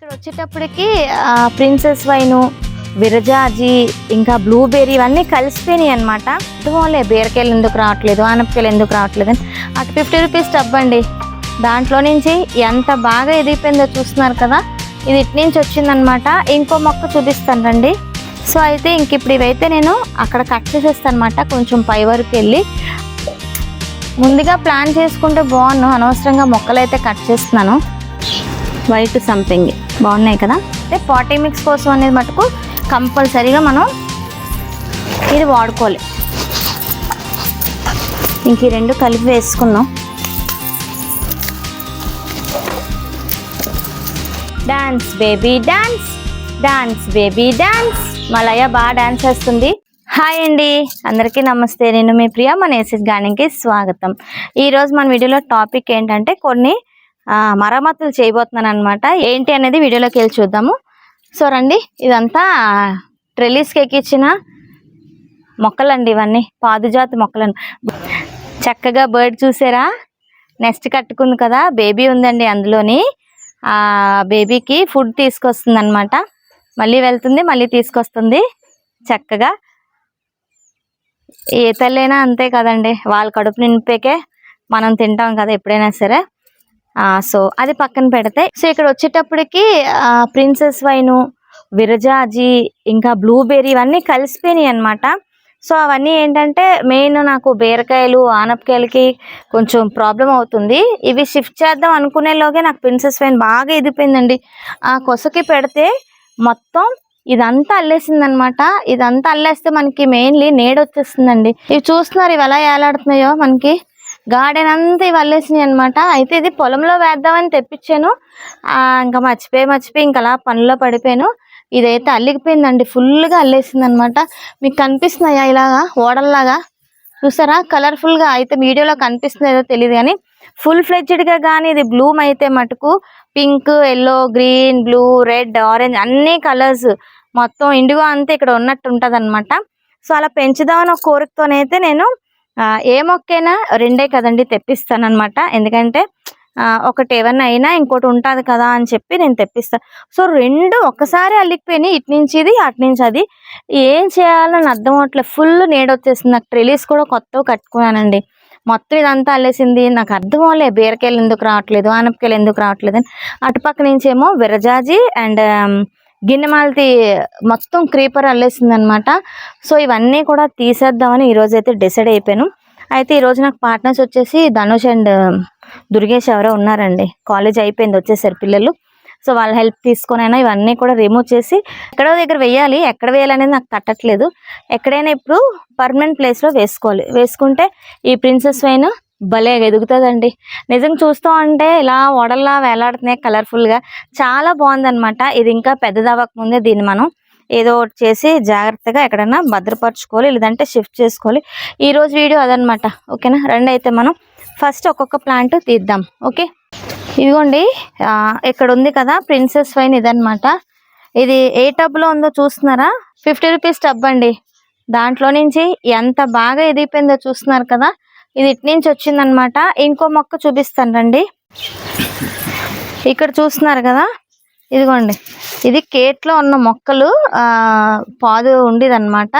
ఇక్కడ వచ్చేటప్పటికి princess wine విరజాజి ఇంకా బ్లూబెర్రీ ఇవన్నీ కలిసిపోయినాయి అనమాట వాళ్ళే బీరకాయలు ఎందుకు రావట్లేదు ఆనపకాయలు ఎందుకు రావట్లేదు అని. అటు ఫిఫ్టీ రూపీస్ డబ్బు అండి. దాంట్లో నుంచి ఎంత బాగా ఎదిగిపోయిందో చూస్తున్నారు కదా ఇది ఇటు నుంచి వచ్చిందనమాట ఇంకో మొక్క చూపిస్తాను రండి. సో అయితే ఇంక ఇప్పుడు ఇవైతే నేను అక్కడ కట్ చేసేస్తాను అనమాట కొంచెం పై వరకు వెళ్ళి. ముందుగా ప్లాన్ చేసుకుంటే బాగున్నాను అనవసరంగా మొక్కలు అయితే కట్ చేస్తున్నాను. వైట్ సంథింగ్. బాగున్నాయి కదా? అంటే పాటీ మిక్స్ కోసం అనేది మటుకు కంపల్సరీగా మనం ఇది వాడుకోవాలి. ఇంక ఈ రెండు కలిపి వేసుకుందాం. Dance baby dance dance baby dance. మలయ బాగా డాన్స్ చేస్తుంది. హాయ్ అండి. అందరికీ నమస్తే. నేను మీ ప్రియ మన ఏసీస్ గానికి స్వాగతం. ఈరోజు మన వీడియోలో టాపిక్ ఏంటంటే కొన్ని మరమ్మతులు చేయబోతున్నాను అనమాట ఏంటి అనేది వీడియోలోకి వెళ్ళి చూద్దాము. సో రండి ఇదంతా ట్రెలీస్కి ఎక్కించిన మొక్కలండి ఇవన్నీ. పాదుజాతి మొక్కలను. చక్కగా బర్డ్ చూసారా? నెక్స్ట్ కట్టుకుంది కదా బేబీ ఉందండి అందులోని. ఆ బేబీకి ఫుడ్ తీసుకొస్తుంది అనమాట మళ్ళీ వెళ్తుంది మళ్ళీ తీసుకొస్తుంది. చక్కగా. ఏ తల్లైనా అంతే కదండి. వాళ్ళ కడుపు నింపేకే మనం తింటాం కదా ఎప్పుడైనా సరే. సో అది పక్కన పెడితే సో ఇక్కడ వచ్చేటప్పటికి ప్రిన్సెస్ వైను విరజాజి ఇంకా బ్లూబెర్రీ ఇవన్నీ కలిసిపోయినాయి అనమాట సో అవన్నీ ఏంటంటే మెయిన్ నాకు బీరకాయలు ఆనపకాయలకి కొంచెం ప్రాబ్లం అవుతుంది. ఇవి షిఫ్ట్ చేద్దాం అనుకునేలోగే నాకు ప్రిన్సెస్ వైన్ బాగా ఎదిపోయిందండి ఆ కొసకి పెడితే మొత్తం ఇదంతా అల్లేసింది అనమాట ఇదంతా అల్లేస్తే మనకి మెయిన్లీ నీడ వచ్చేస్తుందండి ఇవి చూస్తున్నారు ఇవి ఎలా ఏలాడుతున్నాయో మనకి? గార్డెన్ అంతా ఇవి అల్లేసినాయి అనమాట అయితే ఇది పొలంలో వేద్దామని తెప్పించాను. ఇంకా మర్చిపోయి మర్చిపోయి ఇంకా అలా పనిలో పడిపోయాను. ఇదైతే అల్లికిపోయిందండి ఫుల్గా అల్లేసింది అనమాట మీకు కనిపిస్తున్నాయా ఇలాగా? ఓడల్లాగా? చూసారా? కలర్ఫుల్గా అయితే వీడియోలో కనిపిస్తుందో తెలియదు కానీ ఫుల్ ఫ్లెడ్జ్డ్గా కానీ ఇది బ్లూమ్ అయితే మటుకు pink yellow green blue red orange అన్ని కలర్స్ మొత్తం ఇండిగో అంతా ఇక్కడ ఉన్నట్టు ఉంటుంది సో అలా పెంచుదామని ఒక కోరికతోనైతే నేను ఏ మొక్కైనా రెండే కదండి తెప్పిస్తాను అనమాట ఎందుకంటే ఒకటి ఏమన్నా అయినా ఇంకోటి ఉంటుంది కదా అని చెప్పి నేను తెప్పిస్తాను సో రెండు ఒక్కసారి అల్లికిపోయినాయి. ఇటు నుంచి ఇది అటు నుంచి అది. ఏం చేయాలని అర్థం అవట్లేదు ఫుల్ నీడ వచ్చేసింది నాకు ట్రెలీస్ కూడా కొత్తగా కట్టుకున్నానండి. మొత్తం ఇదంతా అల్లేసింది. నాకు అర్థం అవ్వలే. బీరకాయలు ఎందుకు రావట్లేదు? ఆనపకాయలు ఎందుకు రావట్లేదు అని. అటుపక్క నుంచి ఏమో విరజాజి అండ్ గిన్నెమాలతి మొత్తం క్రీపర్ అల్లేసింది అనమాట సో ఇవన్నీ కూడా తీసేద్దామని ఈరోజు అయితే డిసైడ్ అయిపోయాను. అయితే ఈరోజు నాకు పార్ట్నర్స్ వచ్చేసి ధనుష్ అండ్ దుర్గేష్ ఎవరో ఉన్నారండి. కాలేజ్ అయిపోయింది వచ్చేసారు పిల్లలు. సో వాళ్ళ హెల్ప్ తీసుకొనైనా ఇవన్నీ కూడా రిమూవ్ చేసి ఎక్కడో దగ్గర వేయాలి. ఎక్కడ వేయాలనేది నాకు తట్టట్లేదు. ఎక్కడైనా ఇప్పుడు పర్మనెంట్ ప్లేస్లో వేసుకోవాలి. వేసుకుంటే ఈ ప్రిన్సెస్ వైన్ భలే ఎదుగుతుందండి. నిజం చూస్తూ ఉంటే ఇలా ఓడల్లా వేలాడుతున్నాయి కలర్ఫుల్గా. చాలా బాగుందనమాట ఇది ఇంకా పెద్దదవ్వక ముందే దీన్ని మనం ఏదో ఒకటి చేసి జాగ్రత్తగా ఎక్కడైనా భద్రపరచుకోవాలి లేదంటే షిఫ్ట్ చేసుకోవాలి. ఈరోజు వీడియో అదనమాట ఓకేనా? రండి అయితే మనం ఫస్ట్ ఒక్కొక్క ప్లాంట్ తీద్దాం. ఓకే? ఇదిగోండి. ఇక్కడ ఉంది కదా ప్రిన్సెస్ వైన్ ఇదనమాట ఇది ఏ టబ్లో ఉందో చూస్తున్నారా? ఫిఫ్టీ రూపీస్ టబ్ అండి. దాంట్లో నుంచి ఎంత బాగా ఎదిగిపోయిందో చూస్తున్నారు కదా? ఇది ఇటు నుంచి వచ్చిందనమాట. ఇంకో మొక్క చూపిస్తాను రండి. ఇక్కడ చూస్తున్నారు కదా? ఇదిగోండి. ఇది కేట్లో ఉన్న మొక్కలు పాదు పాదు ఉండేదన్నమాట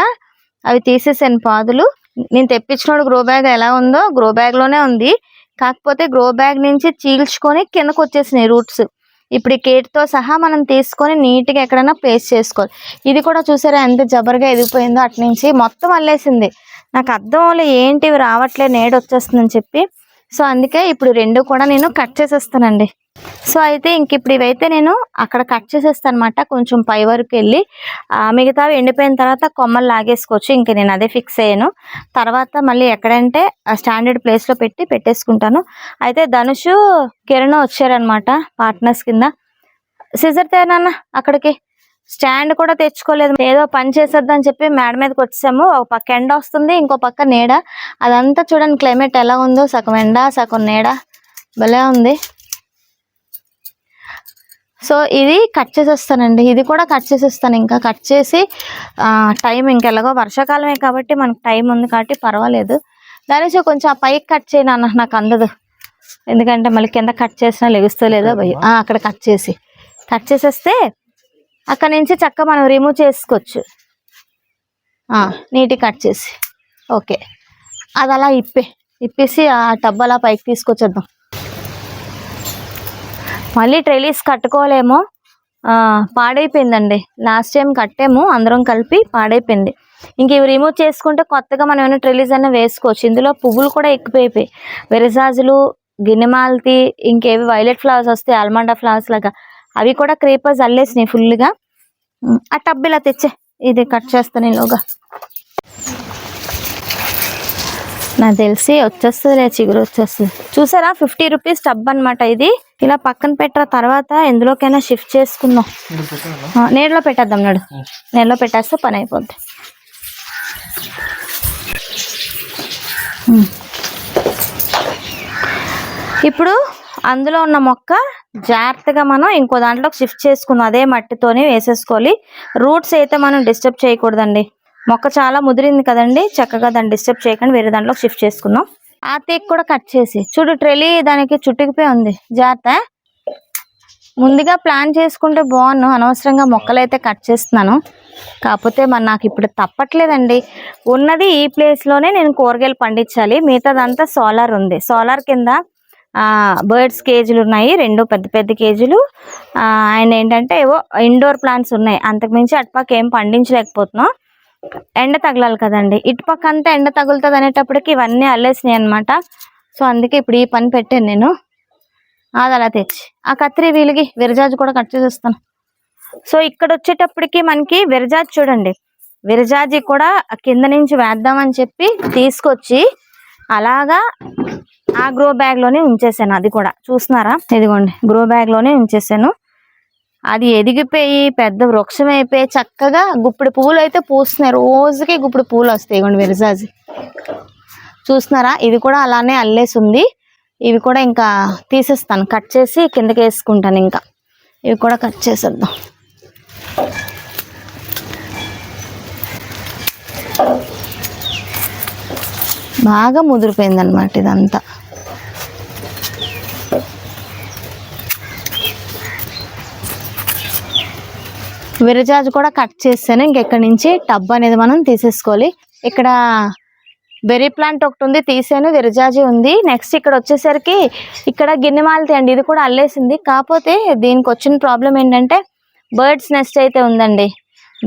అవి తీసేసాను పాదులు. నేను తెప్పించినోడు గ్రో బ్యాగ్ ఎలా ఉందో గ్రో బ్యాగ్లోనే ఉంది. కాకపోతే గ్రో బ్యాగ్ నుంచి చీల్చుకొని కిందకు వచ్చేసినాయి రూట్స్ ఇప్పుడు ఈ కేట్తో సహా మనం తీసుకొని నీట్గా ఎక్కడైనా ప్లేస్ చేసుకోవాలి. ఇది కూడా చూసారా ఎంత జబర్గా ఎదిగిపోయిందో అటు నుంచి. మొత్తం అల్లేసింది. నాకు అర్థం అవ్వలే ఏంటి ఇవి రావట్లేదు నేడు వచ్చేస్తుందని చెప్పి. సో అందుకే ఇప్పుడు రెండు కూడా నేను కట్ చేసేస్తానండి. సో అయితే ఇంక ఇప్పుడు ఇవైతే నేను అక్కడ కట్ చేసేస్తాను అనమాట కొంచెం పై వరకు వెళ్ళి. మిగతావి ఎండిపోయిన తర్వాత కొమ్మలు లాగేసుకోవచ్చు ఇంక నేను అదే ఫిక్స్ అయ్యాను. తర్వాత మళ్ళీ ఎక్కడంటే స్టాండర్డ్ ప్లేస్లో పెట్టి పెట్టేసుకుంటాను. అయితే ధనుషు కిరణ్ వచ్చారనమాట పార్ట్నర్స్ కింద. సిజర్ తేనా అక్కడికి. స్టాండ్ కూడా తెచ్చుకోలేదు. ఏదో పని చేసేద్దని చెప్పి మేడ మీదకి వచ్చాము ఒక పక్క ఎండ వస్తుంది ఇంకో పక్క నీడ. అదంతా చూడండి క్లైమేట్ ఎలా ఉందో. సగం ఎండ సగం నీడ. భలే ఉంది. సో ఇది కట్ చేసేస్తానండి. ఇది కూడా కట్ చేసేస్తాను ఇంకా. కట్ చేసి టైం ఇంకెలాగో వర్షాకాలమే కాబట్టి మనకు టైం ఉంది కాబట్టి పర్వాలేదు. దాని కొంచెం ఆ పైకి కట్ చేయను అన్న నాకు అందదు. ఎందుకంటే మళ్ళీ కింద కట్ చేసినా లెగుస్తలేదో. భయం అక్కడ కట్ చేసి. కట్ చేసేస్తే అక్కడ నుంచి చక్క మనం రిమూవ్ చేసుకోవచ్చు. ఆ, నీట్గా కట్ చేసి. ఓకే. అది అలా ఇప్పే ఇప్పేసి ఆ టబ్ అలా పైకి తీసుకొచ్చేద్దాం. మళ్ళీ ట్రెలీస్ కట్టుకోలేమో. పాడైపోయిందండి. లాస్ట్ టైం కట్టాము అందరం కలిపి పాడైపోయింది. ఇంక ఇవి రిమూవ్ చేసుకుంటే కొత్తగా మనం ఏమైనా ట్రెలీస్ అయినా వేసుకోవచ్చు. ఇందులో పువ్వులు కూడా ఎక్కువైపోయి విరజాజులు గిన్నెమాలతి ఇంకేవి వైలెట్ ఫ్లవర్స్ వస్తాయి ఆల్మండా ఫ్లవర్స్ లాగా అవి కూడా క్రీపర్స్ అల్లేసినాయి ఫుల్గా ఆ టబ్ ఇలా తెచ్చే. ఇది కట్ చేస్తాను ఈలోగా. నాకు తెలిసి వచ్చేస్తుంది చిగురు వచ్చేస్తుంది. చూసారా? ఫిఫ్టీ రూపీస్ టబ్ అన్నమాట ఇది. ఇలా పక్కన పెట్టిన తర్వాత ఎందులోకైనా షిఫ్ట్ చేసుకుందాం. నీడలో పెట్టేద్దాం నాడు. నీడలో పెట్టేస్తే పని అయిపోద్ది. ఇప్పుడు అందులో ఉన్న మొక్క జాగ్రత్తగా మనం ఇంకో దాంట్లోకి షిఫ్ట్ చేసుకున్నాం అదే మట్టితోనే వేసేసుకోవాలి. రూట్స్ అయితే మనం డిస్టర్బ్ చేయకూడదండి. మొక్క చాలా ముదిరింది కదండి చక్కగా దాన్ని డిస్టర్బ్ చేయకుండా వేరే దాంట్లోకి షిఫ్ట్ చేసుకుందాం. ఆ తీగ కూడా కట్ చేసి. చూడు ట్రెలీ దానికి చుట్టుకుపోయి ఉంది. జాగ్రత్త. ముందుగా ప్లాన్ చేసుకుంటే బాగున్ను అనవసరంగా మొక్కలైతే కట్ చేస్తున్నాను. కాకపోతే మరి నాకు ఇప్పుడు తప్పట్లేదండి. ఉన్నది ఈ ప్లేస్లోనే నేను కూరగాయలు పండించాలి. మిగతాదంతా సోలార్ ఉంది. సోలార్ కింద బర్డ్స్ కేజీలు ఉన్నాయి. రెండు పెద్ద పెద్ద కేజీలు అండ్ ఏంటంటే ఏవో ఇండోర్ ప్లాంట్స్ ఉన్నాయి. అంతకుమించి అటుపక్క ఏం పండించలేకపోతున్నాం. ఎండ తగలాలి కదండి. ఇటుపక్క అంతా ఎండ తగులుతుంది అనేటప్పటికి ఇవన్నీ అల్లేసినాయి అనమాట సో అందుకే ఇప్పుడు ఈ పని పెట్టాను నేను. అది అలా తెచ్చి. ఆ కత్తిరి వీలిగి విరజాజు కూడా కట్ చేసేస్తాను సో ఇక్కడ వచ్చేటప్పటికి మనకి విరజాజు చూడండి. విరజాజి కూడా కింద నుంచి వేద్దామని చెప్పి తీసుకొచ్చి అలాగా ఆ గ్రో బ్యాగ్లోనే ఉంచేసాను అది కూడా. చూస్తున్నారా? ఇదిగోండి గ్రో బ్యాగ్లోనే ఉంచేసాను. అది ఎదిగిపోయి పెద్ద వృక్షం అయిపోయి చక్కగా గుప్పిడి పువ్వులు అయితే పూస్తున్నాయి. రోజుకి గుప్పిడి పువ్వులు వస్తాయి ఇవ్వండి విరజాజి. చూస్తున్నారా? ఇది కూడా అలానే అల్లేసి ఉంది. ఇవి కూడా ఇంకా తీసేస్తాను కట్ చేసి కిందకి వేసుకుంటాను ఇంకా. ఇవి కూడా కట్ చేసేద్దాం. బాగా ముదిరిపోయింది అనమాట ఇదంతా. విరజాజు కూడా కట్ చేస్తేనే ఇంకెక్కడి నుంచి టబ్ అనేది మనం తీసేసుకోవాలి. ఇక్కడ బెర్రీ ప్లాంట్ ఒకటి ఉంది తీసాను విరజాజి ఉంది. నెక్స్ట్ ఇక్కడ వచ్చేసరికి ఇక్కడ గిన్నెమాలతి అండి ఇది కూడా అల్లేసింది. కాకపోతే దీనికి వచ్చిన ప్రాబ్లం ఏంటంటే బర్డ్స్ నెస్ట్ అయితే ఉందండి.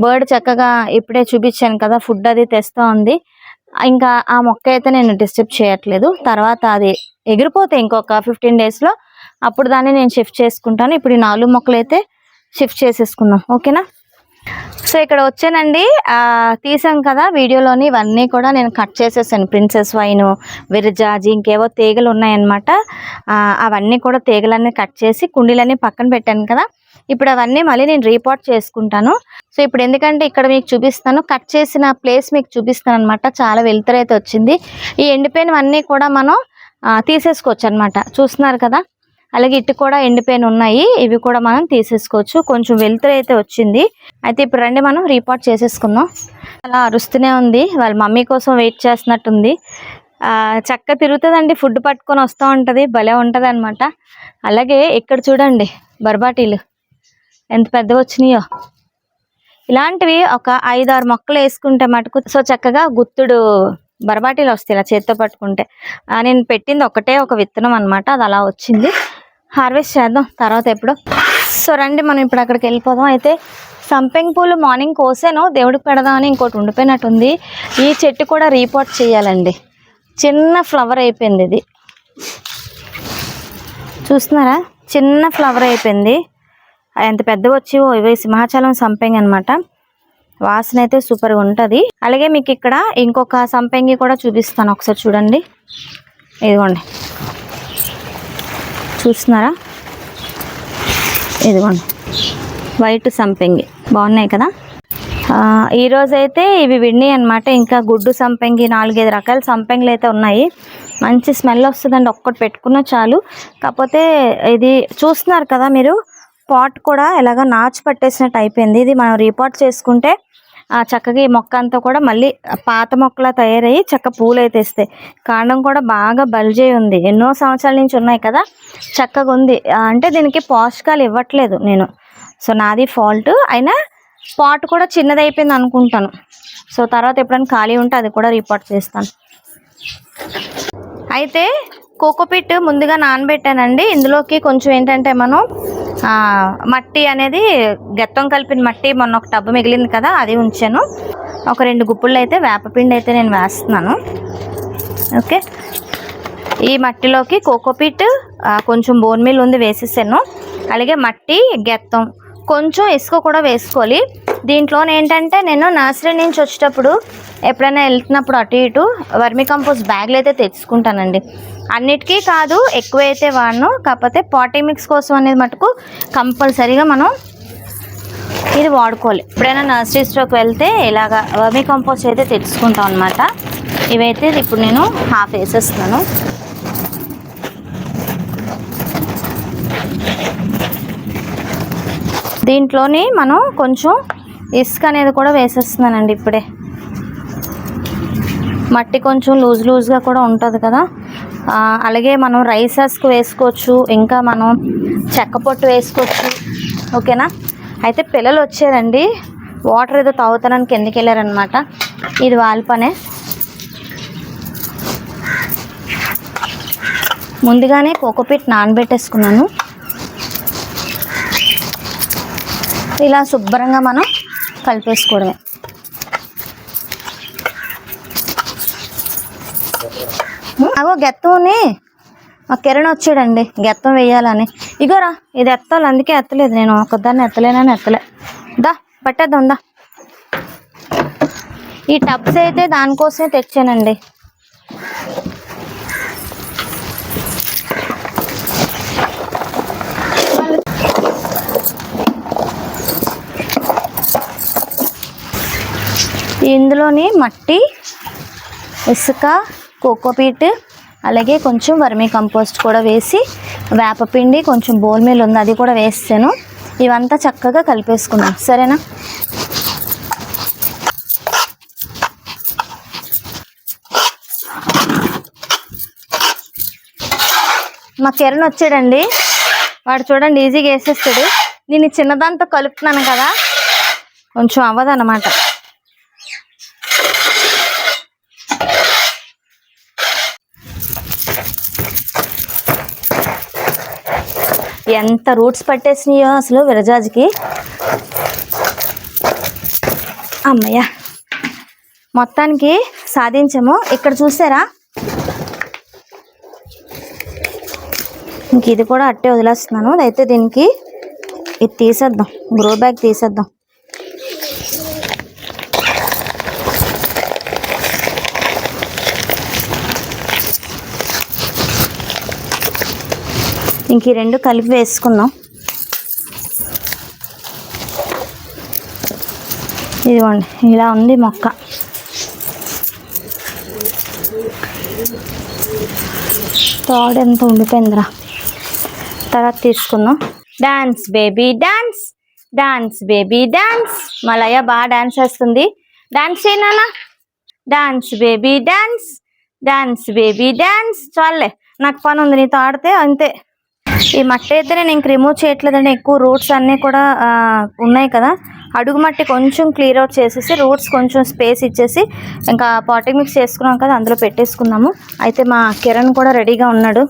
బర్డ్ చక్కగా ఇప్పుడే చూపించాను కదా ఫుడ్ అది తెస్తూ ఉంది. ఇంకా ఆ మొక్క అయితే నేను డిస్టర్బ్ చేయట్లేదు. తర్వాత అది ఎగిరిపోతే ఇంకొక ఫిఫ్టీన్ డేస్లో అప్పుడు దాన్ని నేను షిఫ్ట్ చేసుకుంటాను. ఇప్పుడు ఈ నాలుగు మొక్కలు అయితే షిఫ్ట్ చేసేసుకుందాం ఓకేనా? సో ఇక్కడ వచ్చానండి. తీసాం కదా వీడియోలోని ఇవన్నీ కూడా నేను కట్ చేసేసాను. ప్రిన్సెస్ వైన్ విరజాజి ఇంకేవో తీగలు ఉన్నాయన్నమాట. అవన్నీ కూడా తీగలన్నీ కట్ చేసి కుండీలన్నీ పక్కన పెట్టాను కదా. ఇప్పుడు అవన్నీ మళ్ళీ నేను రీపోర్ట్ చేసుకుంటాను. సో ఇప్పుడు ఎందుకంటే ఇక్కడ మీకు చూపిస్తాను కట్ చేసిన ప్లేస్ మీకు చూపిస్తాను అనమాట చాలా వెలుతురైతే వచ్చింది. ఈ ఎండిపోయినవన్నీ కూడా మనం తీసేసుకోవచ్చు అనమాట చూస్తున్నారు కదా? అలాగే ఇటు కూడా ఎండిపోయిన ఉన్నాయి. ఇవి కూడా మనం తీసేసుకోవచ్చు. కొంచెం వెలుతురు అయితే వచ్చింది. అయితే ఇప్పుడు రండి మనం రిపోర్ట్ చేసేసుకుందాం. అలా అరుస్తూనే ఉంది. వాళ్ళ మమ్మీ కోసం వెయిట్ చేస్తున్నట్టుంది. చక్క తిరుగుతుందండి. ఫుడ్ పట్టుకొని వస్తూ ఉంటుంది. భలే ఉంటుంది అనమాట అలాగే ఇక్కడ చూడండి బర్బాటీలు. ఎంత పెద్దగా వచ్చినాయో. ఇలాంటివి ఒక ఐదు ఆరు మొక్కలు వేసుకుంటే మటుకు సో చక్కగా గుత్తుడు బరబాటీలు వస్తాయి ఇలా చేత్తో పట్టుకుంటే. నేను పెట్టింది ఒకటే ఒక విత్తనం అనమాట అది అలా వచ్చింది. హార్వెస్ట్ చేద్దాం. తర్వాత ఎప్పుడు? సో రండి మనం ఇప్పుడు అక్కడికి వెళ్ళిపోదాం. అయితే సంపెంగ్ పూలు మార్నింగ్ కోసాను. దేవుడికి పెడదామని ఇంకోటి ఉండిపోయినట్టుంది. ఈ చెట్టు కూడా రీపోర్ట్ చేయాలండి. చిన్న ఫ్లవర్ అయిపోయింది ఇది. చూస్తున్నారా? చిన్న ఫ్లవర్ అయిపోయింది. ఎంత పెద్ద వచ్చేవో ఇవి సింహాచలం సంపెంగ అనమాట వాసన అయితే సూపర్గా ఉంటుంది. అలాగే మీకు ఇక్కడ ఇంకొక సంపెంగి కూడా చూపిస్తాను. ఒకసారి చూడండి. ఇదిగోండి. చూస్తున్నారా? ఇదిగోండి. వైట్ సంపెంగి. బాగున్నాయి కదా? ఈరోజైతే ఇవి విన్నాయి అనమాట ఇంకా గుడ్డు సంపెంగి నాలుగైదు రకాల సంపెంగులు అయితే ఉన్నాయి. మంచి స్మెల్ వస్తుందండి. ఒక్కటి పెట్టుకున్నా చాలు. కాకపోతే ఇది చూస్తున్నారు కదా మీరు? పాట్ కూడా ఎలాగ నాచు పట్టేసినట్టు అయిపోయింది. ఇది మనం రిపోర్ట్ చేసుకుంటే చక్కగా ఈ మొక్క అంతా కూడా మళ్ళీ పాత మొక్కలా తయారయ్యి చక్క పూలు అయితే ఇస్తాయి కాండం కూడా బాగా బల్జే ఉంది. ఎన్నో సంవత్సరాల నుంచి ఉన్నాయి కదా. చక్కగా ఉంది. అంటే దీనికి పోషకాలు ఇవ్వట్లేదు నేను. సో నాది ఫాల్ట్. అయినా పాట్ కూడా చిన్నది అయిపోయింది అనుకుంటాను. సో తర్వాత ఎప్పుడైనా ఖాళీ ఉంటే అది కూడా రిపోర్ట్ చేస్తాను. అయితే కోకోపిట్ ముందుగా నానబెట్టానండి. ఇందులోకి కొంచెం ఏంటంటే మనం మట్టి అనేది గెత్తం కలిపిన మట్టి మొన్న ఒక టబ్బు మిగిలింది కదా అది ఉంచాను. ఒక రెండు గుప్పుళ్ళు అయితే వేపపిండి అయితే నేను వేస్తున్నాను. ఓకే. ఈ మట్టిలోకి కోకోపీట్ కొంచెం బోన్ మీల్ ఉంది వేసేసాను. అలాగే మట్టి గెత్తం కొంచెం ఇసుక కూడా వేసుకోవాలి. దీంట్లో ఏంటంటే నేను నర్సరీ నుంచి వచ్చేటప్పుడు ఎప్పుడైనా వెళ్తున్నప్పుడు అటు ఇటు వర్మి కంపోస్ట్ బ్యాగ్లు అయితే తెచ్చుకుంటానండి. అన్నిటికీ కాదు ఎక్కువ అయితే వాడను. కాకపోతే పాటీ మిక్స్ కోసం అనేది మటుకు కంపల్సరీగా మనం ఇది వాడుకోవాలి. ఎప్పుడైనా నర్సరీ స్టోర్కి వెళ్తే ఇలాగా వర్మీ కంపోస్ట్ అయితే తెచ్చుకుంటాం అనమాట ఇవైతే ఇప్పుడు నేను హాఫ్ వేసేస్తున్నాను. దీంట్లోని మనం కొంచెం ఇసుక అనేది కూడా వేసేస్తున్నానండి ఇప్పుడే. మట్టి కొంచెం లూజ్ లూజ్గా కూడా ఉంటుంది కదా. అలాగే మనం రైసెస్కి వేసుకోవచ్చు ఇంకా మనం చెక్క పొట్టు వేసుకోవచ్చు. ఓకేనా? అయితే పిల్లలు వచ్చారండి వాటర్ ఏదో తాగుతానని కిందకి వెళ్ళారనమాట ఇది వాళ్ళ పనే. ముందుగానే కోకోపీట్ నానబెట్టేసుకున్నాను. ఇలా శుభ్రంగా మనం కలిపేసుకోవడమే. అగో గెత్తంని మా కిరణ్ వచ్చాడండి. గెత్తం వేయాలని. ఇగోరా ఇది ఎత్తాలి. అందుకే ఎత్తలేదు నేను. ఒకదాన్ని ఎత్తలేనని ఎత్తలే. దా పట్టేద్దాం దా. ఈ టబ్స్ అయితే దానికోసమే తెచ్చానండి. ఇందులోని మట్టి ఇసుక కోకోపీట్ అలాగే కొంచెం వర్మీ కంపోస్ట్ కూడా వేసి వేపపిండి కొంచెం బోల్ మీల్ ఉంది అది కూడా వేస్తాను. ఇవంతా చక్కగా కలిపేసుకున్నాం సరేనా? మా కిరణ్ వచ్చాడండి. వాడు చూడండి ఈజీగా వేసేస్తాడు. నేను ఈ చిన్నదాంతో కలుపుతున్నాను కదా. కొంచెం అవ్వదన్నమాట. ఎంత రూట్స్ పట్టేసినాయో అసలు విరజాజుకి. అమ్మయ్య. మొత్తానికి సాధించాము. ఇక్కడ చూసారా? ఇంక ఇది కూడా అట్టే వదిలేస్తున్నాను. అయితే దీనికి ఇది తీసేద్దాం. గ్రో బ్యాగ్ తీసేద్దాం. ఇంక ఈ రెండు కలిపి వేసుకుందాం. ఇదిగోండి ఇలా ఉంది మొక్క. థర్డ్ ఎంత ఉండిపోయిందిరా. తర్వాత తీసుకుందాం. Dance baby dance dance baby dance. మలయ బాగా డాన్స్ వేస్తుంది డాన్స్ చేయనా dance baby dance dance baby dance. చాలే నాకు పని ఉంది నీతో ఆడితే అంతే. ఈ మట్టి అయితే నేను ఇంక రిమూవ్ చేయట్లేదండి. ఎక్కువ రూట్స్ అన్నీ కూడా ఉన్నాయి కదా. అడుగు మట్టి కొంచెం క్లియర్ అవుట్ చేసేసి రూట్స్ కొంచెం స్పేస్ ఇచ్చేసి ఇంకా పాటింగ్ మిక్స్ చేసుకున్నాం కదా అందులో పెట్టేసుకుందాము. అయితే మా కిరణ్ కూడా రెడీగా ఉన్నాడు.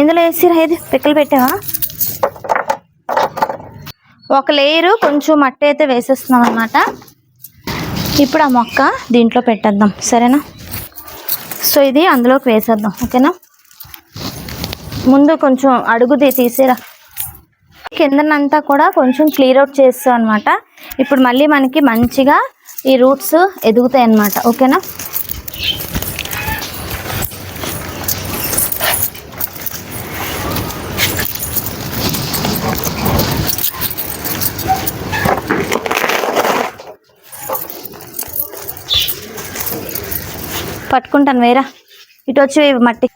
ఇందులో వేసిరా ఇది పిక్కలు పెట్టావా? ఒక లేయరు కొంచెం మట్టి అయితే వేసేస్తున్నాం అనమాట ఇప్పుడు ఆ మొక్క దీంట్లో పెట్టేద్దాం. సరేనా? సో ఇది అందులోకి వేసేద్దాం ఓకేనా? ముందు కొంచెం అడుగుది తీసేరా. కిందనంతా కూడా కొంచెం క్లియర్ అవుట్ చేస్తాం అనమాట ఇప్పుడు మళ్ళీ మనకి మంచిగా ఈ రూట్స్ ఎదుగుతాయి అన్నమాట ఓకేనా? పట్టుకుంటాను వేరా. ఇటు వచ్చి మట్టి.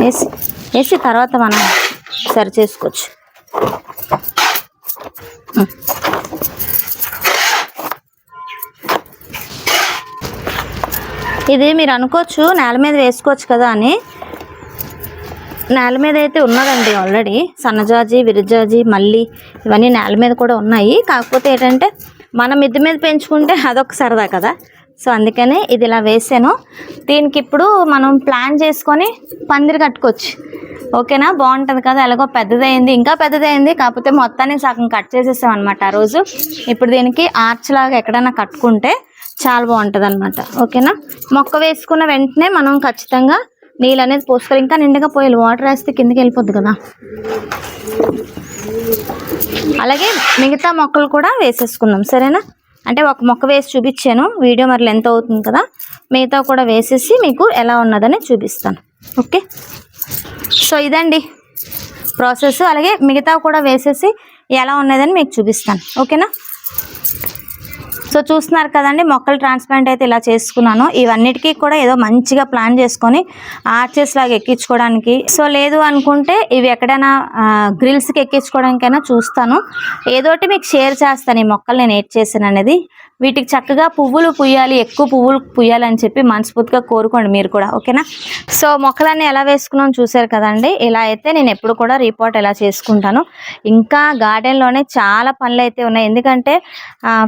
వేసి వేసి తర్వాత మనం సరి చేసుకోవచ్చు. ఇది మీరు అనుకోవచ్చు నేల మీద వేసుకోవచ్చు కదా అని. నేల మీద అయితే ఉన్నదండి ఆల్రెడీ. సన్నజాజి విరజాజి మల్లి ఇవన్నీ నేల మీద కూడా ఉన్నాయి. కాకపోతే ఏంటంటే మనం మిద్దె మీద పెంచుకుంటే అదొక సరదా కదా. సో అందుకనే ఇది ఇలా వేసాను. దీనికి ఇప్పుడు మనం ప్లాన్ చేసుకొని పందిరి కట్టుకోవచ్చు. ఓకేనా? బాగుంటుంది కదా? ఎలాగో పెద్దదైంది ఇంకా పెద్దదైంది కాకపోతే మొత్తానికి సగం కట్ చేసేసాం అనమాట ఆ రోజు. ఇప్పుడు దీనికి ఆర్చ్ లాగా ఎక్కడైనా కట్టుకుంటే చాలా బాగుంటుంది అనమాట ఓకేనా? మొక్క వేసుకున్న వెంటనే మనం ఖచ్చితంగా నీళ్ళు అనేది పోసుకోవాలి. ఇంకా నిండుగా పోయాలి. వాటర్ వేస్తే కిందకి వెళ్ళిపోద్ది కదా. అలాగే మిగతా మొక్కలు కూడా వేసేసుకున్నాం సరేనా? అంటే ఒక మొక్క వేసి చూపించాను. వీడియో మరి లెంత్ అవుతుంది కదా. మిగతా కూడా వేసేసి మీకు ఎలా ఉన్నదని చూపిస్తాను. ఓకే? సో ఇదండి ప్రాసెస్. అలాగే మిగతా కూడా వేసేసి ఎలా ఉన్నదని మీకు చూపిస్తాను. ఓకేనా? సో చూస్తున్నారు కదండి మొక్కలు ట్రాన్స్ప్లాంట్ అయితే ఇలా చేసుకున్నాను. ఇవన్నిటికీ కూడా ఏదో మంచిగా ప్లాన్ చేసుకొని ఆర్చెస్ లాగా ఎక్కించుకోవడానికి. సో లేదు అనుకుంటే ఇవి ఎక్కడైనా గ్రిల్స్కి ఎక్కించుకోవడానికైనా చూస్తాను. ఏదోటి మీకు షేర్ చేస్తాను ఈ మొక్కలు నేను ఏడ్ చేశాను అనేది. వీటికి చక్కగా పువ్వులు పుయ్యాలి ఎక్కువ పువ్వులు పుయ్యాలని చెప్పి మనస్ఫూర్తిగా కోరుకోండి మీరు కూడా ఓకేనా? సో మొక్కలన్నీ ఎలా వేసుకున్నాం చూసారు కదండి? ఇలా అయితే నేను ఎప్పుడు కూడా రిపోర్ట్ ఎలా చేసుకుంటాను. ఇంకా గార్డెన్లోనే చాలా పనులు అయితే ఉన్నాయి. ఎందుకంటే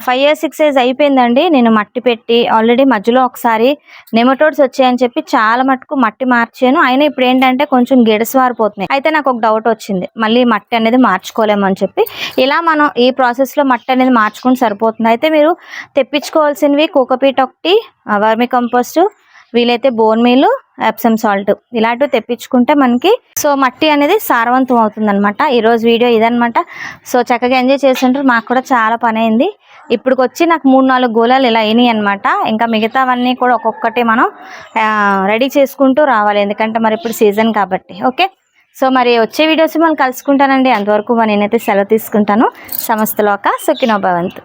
ఫైవ్ ఇయర్స్ సిక్స్ ఇయర్స్ అయిపోయిందండి. నేను మట్టి పెట్టి ఆల్రెడీ మధ్యలో ఒకసారి నెమటోడ్స్ వచ్చాయని చెప్పి చాలా మట్టుకు మట్టి మార్చాను. అయినా ఇప్పుడు ఏంటంటే కొంచెం గిడసవారిపోతున్నాయి అయితే నాకు ఒక డౌట్ వచ్చింది. మళ్ళీ మట్టి అనేది మార్చుకోలేము అని చెప్పి. ఇలా మనం ఈ ప్రాసెస్లో మట్టి అనేది మార్చుకుని సరిపోతుంది. అయితే మీరు తెప్పించుకోవాల్సినవి కోకోపీట్ ఒకటి అవర్మి కంపోస్ట్ వీలైతే బోన్ మీలు ఎప్సమ్ సాల్ట్. ఇలాంటివి తెప్పించుకుంటే మనకి సో మట్టి అనేది సారవంతం అవుతుంది అనమాట ఈరోజు వీడియో ఇదనమాట సో చక్కగా ఎంజాయ్ చేస్తుంటారు. మాకు కూడా చాలా పని అయింది. ఇప్పుడు వచ్చి నాకు మూడు నాలుగు గోళాలు ఇలా అయినాయి అనమాట ఇంకా మిగతావన్నీ కూడా ఒక్కొక్కటి మనం రెడీ చేసుకుంటూ రావాలి. ఎందుకంటే మరి ఇప్పుడు సీజన్ కాబట్టి. ఓకే? సో మరి వచ్చే వీడియోస్ మనం కలుసుకుంటానండి. అంతవరకు మరి నేనైతే సెలవు తీసుకుంటాను. సమస్తలోక సుఖినోభవంతు.